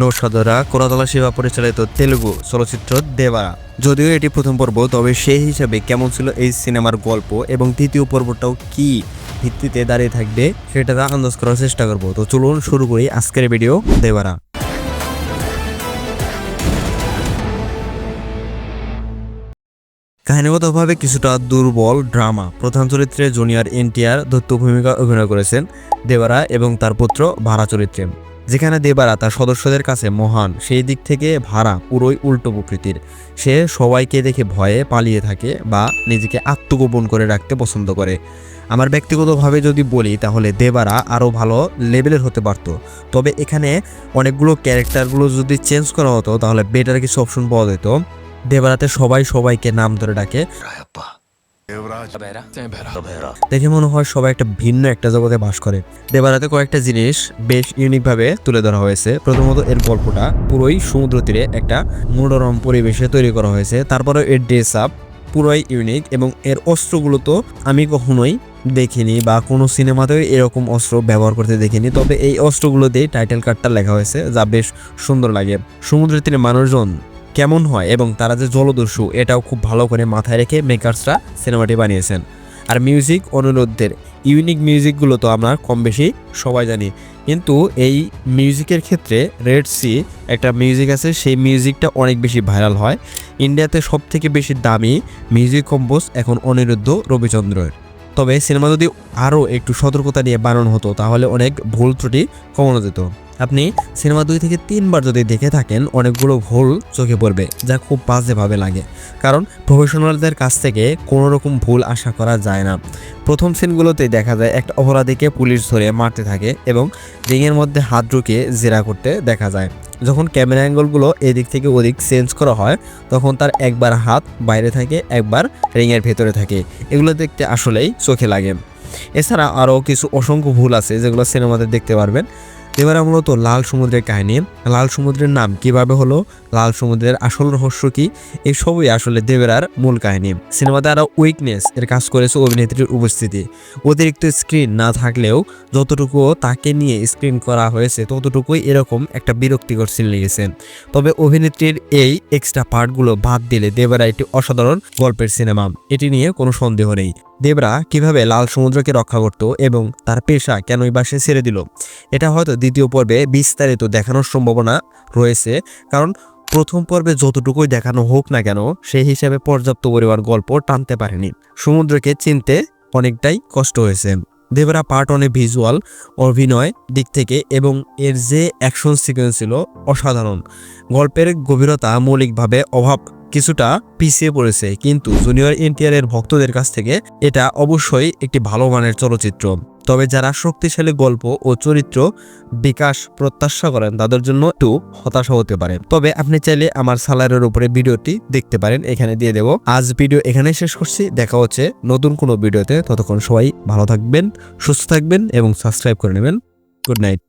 নৌসাদরা কোরাতলা সেবা পরিচালিত তেলুগু চলচ্চিত্র দেবারা। যদিও এটি প্রথম পর্ব, তবে সেই হিসাবে কেমন ছিল এই সিনেমার গল্প এবং তৃতীয় পর্বটাও কি ভিত্তিতে দাঁড়িয়ে থাকবে, সেটা আন্দাজ করার চেষ্টা করব। তো চলুন শুরু করি আজকের ভিডিও দেবারা। কাহিনীগতভাবে কিছুটা দুর্বল ড্রামা। প্রধান চরিত্রে জুনিয়র এনটিআর দত্ত ভূমিকা অভিনয় করেছেন দেবারা এবং তার পুত্র ভাড়া চরিত্রে। যেখানে দেবারা তার সদস্যদের কাছে মহান, সেই দিক থেকে ভাড়া পুরোই উল্টো প্রকৃতির। সে সবাইকে দেখে ভয়ে পালিয়ে থাকে বা নিজেকে আত্মগোপন করে রাখতে পছন্দ করে। আমার ব্যক্তিগতভাবে যদি বলি, তাহলে দেবারা আরও ভালো লেভেলের হতে পারত। তবে এখানে অনেকগুলো ক্যারেক্টারগুলো যদি চেঞ্জ করা হতো, তাহলে বেটার কিছু অপশন পাওয়া যেত। দেবারাতে সবাই সবাইকে নাম ধরে ডাকে। দেখে মনে হয় সবাই একটা ভিন্ন একটা জগতে বাস করে। দেবারাতে কয়েকটা জিনিস বেশ ইউনিক ভাবে তুলে ধরা হয়েছে। প্রথমত এর গল্পটা পুরোই সমুদ্র তীরে একটা মনোরম পরিবেশে তৈরি করা হয়েছে। তারপরে এর ড্রেস আপ পুরোই ইউনিক এবং এর অস্ত্রগুলো তো আমি কখনোই দেখিনি বা কোনো সিনেমাতেও এরকম অস্ত্র ব্যবহার করতে দেখিনি। তবে এই অস্ত্রগুলো দিয়ে টাইটেল কার্ডটা লেখা হয়েছে যা বেশ সুন্দর লাগে। সমুদ্রের তীরে মানুষজন কেমন হয় এবং তারা যে জলদস্যু, এটাও খুব ভালো করে মাথায় রেখে মেকার্সরা সিনেমাটি বানিয়েছেন। আর মিউজিক অনুরোধদের ইউনিক মিউজিকগুলো তো আমরা কম বেশি সবাই জানি। কিন্তু এই মিউজিকের ক্ষেত্রে রেড সি একটা মিউজিক আছে, সেই মিউজিকটা অনেক বেশি ভাইরাল হয়। ইন্ডিয়াতে সব থেকে বেশি দামি মিউজিক কম্পোজ এখন অনিরুদ্ধ রবিচন্দ্রের। তবে সিনেমা যদি আরও একটু সতর্কতা নিয়ে বানানো হতো, তাহলে অনেক ভুল ত্রুটি কমানো যেত। আপনি সিনেমা দুই থেকে তিনবার যদি দেখে থাকেন, অনেকগুলো ভুল চোখে পড়বে, যা খুব বাজেভাবে লাগে। কারণ প্রফেশনালদের কাছ থেকে কোনো রকম ভুল আশা করা যায় না। প্রথম সিনগুলোতে দেখা যায় একটা অপরাধীকে পুলিশ ধরে মারতে থাকে এবং রিংয়ের মধ্যে হাত ঢুকিয়ে জেরা করতে দেখা যায়। যখন ক্যামেরা অ্যাঙ্গলগুলো এদিক থেকে ওদিক চেঞ্জ করা হয়, তখন তার একবার হাত বাইরে থাকে, একবার রিংয়ের ভেতরে থাকে। এগুলো দেখতে আসলেই চোখে লাগে। এছাড়া আরও কিছু অসংখ্য ভুল আছে যেগুলো সিনেমাতে দেখতে পারবেন। এবারে মূলত লাল সমুদ্রের কাহিনী। লাল সমুদ্রের নাম কীভাবে হলো? লাল সমুদ্রের আসল রহস্য কি? এই সবই আসলে দেবেরার মূল কাহিনী। সিনেমাতে আরও উইকনেস এর কাজ করেছে অভিনেত্রীর উপস্থিতি। অতিরিক্ত স্ক্রিন না থাকলেও যতটুকু তাকে নিয়ে স্ক্রিন করা হয়েছে, ততটুকুই এরকম একটা বিরক্তিকর সিন লেগেছে। তবে অভিনেত্রীর এই এক্সট্রা পার্টগুলো বাদ দিলে দেবেরা একটি অসাধারণ গল্পের সিনেমা এটি নিয়ে কোনো সন্দেহ নেই। দেবরা কীভাবে লাল সমুদ্রকে রক্ষা করত এবং তার পেশা কেনই বা সে ছেড়ে দিল? এটা হয়তো দ্বিতীয় পর্বে বিস্তারিত দেখানোর সম্ভাবনা রয়েছে, কারণ প্রথম পর্বে যতটুকুই দেখানো হোক না কেন, সেই হিসাবে পর্যাপ্ত পরিমাণ গল্প টানতে পারেনি। সমুদ্রকে চিনতে অনেকটাই কষ্ট হয়েছে। দেবরা পার্ট ওয়ানে ভিজুয়াল অভিনয় দিক থেকে এবং এর যে অ্যাকশন সিকোয়েন্স ছিল অসাধারণ। গল্পের গভীরতা মৌলিকভাবে অভাব কিছুটা পিছিয়ে পড়েছে, কিন্তু জুনিয়র এনটিআর এর ভক্তদের কাছ থেকে এটা অবশ্যই একটি ভালো মানের চলচ্চিত্র। তবে যারা শক্তিশালী গল্প ও চরিত্র বিকাশ প্রত্যাশা করেন, তাদের জন্য একটু হতাশা হতে পারে। তবে আপনি চাইলে আমার সালারের উপরে ভিডিওটি দেখতে পারেন, এখানে দিয়ে দেবো। আজ ভিডিও এখানে শেষ করছি, দেখা হচ্ছে নতুন কোনো ভিডিওতে। ততক্ষণ সবাই ভালো থাকবেন, সুস্থ থাকবেন এবং সাবস্ক্রাইব করে নেবেন। Good night.